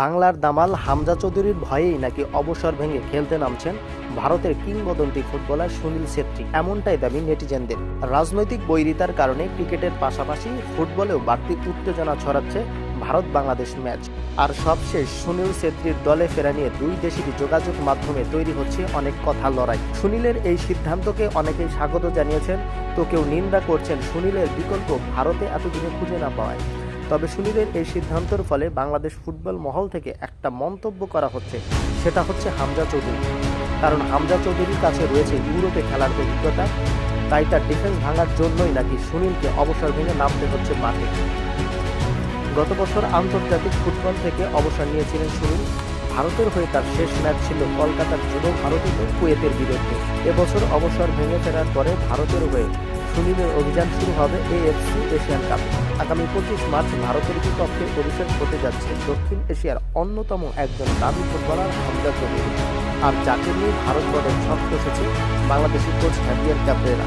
বাংলার দামাল হামজা চৌধুরীর ভয়েই নাকি অবসর ভেঙে খেলতে নামছেন ভারতের কিংবদন্তি ফুটবলার সুনীল ছেত্রী। এমনটাই দাবি নেটিজেনদের। রাজনৈতিক বৈরিতার কারণে ক্রিকেটের পাশাপাশি ফুটবলেও বাড়তি উত্তেজনা ছড়াচ্ছে ভারত বাংলাদেশ ম্যাচ। আর সবশেষ সুনীল ছেত্রীর দলে ফেরা নিয়ে দুই দেশেরই যোগাযোগ মাধ্যমে তৈরি হচ্ছে অনেক কথা লড়াই। সুনীলের এই সিদ্ধান্তকে অনেকেই স্বাগত জানিয়েছেন, তো কেউ নিন্দা করছেন সুনীলের বিকল্প ভারতে এতদিনে খুঁজে না পাওয়ায়। তবে সুনীলের এই সিদ্ধান্তের ফলে বাংলাদেশ ফুটবল মহল থেকে একটা মন্তব্য করা হচ্ছে। সেটা হচ্ছে হামজা চৌধুরী। কারণ হামজা চৌধুরীর কাছে রয়েছে ইউরোপে খেলার অভিজ্ঞতা, তাই তার ডিফেন্স ভাঙার জন্যই নাকি সুনীলকে অবসর ভেঙে নামতে হচ্ছে মাঠে। গত বছর আন্তর্জাতিক ফুটবল থেকে অবসর নিয়েছিলেন সুনীল। ভারতের হয়ে তার শেষ ম্যাচ ছিল কলকাতার যুব ভারতীয় কুয়েতের বিরুদ্ধে। এবছর অবসর ভেঙে ফেরার পরে ভারতের হয়ে সুনীলের অভিযান শুরু হবে এএফসি এশিয়ান কাপ আগামী পঁচিশ মার্চ ভারতের বিপক্ষে অভিষেক হতে যাচ্ছে দক্ষিণ এশিয়ার অন্যতম একজন দাবি ফুটবলার হামজা চৌধুরী। আর যাকে নিয়ে ভারত বলের ছক কষেছে বাংলাদেশি কোচ হ্যাভিয়ার ক্যাবরেরা।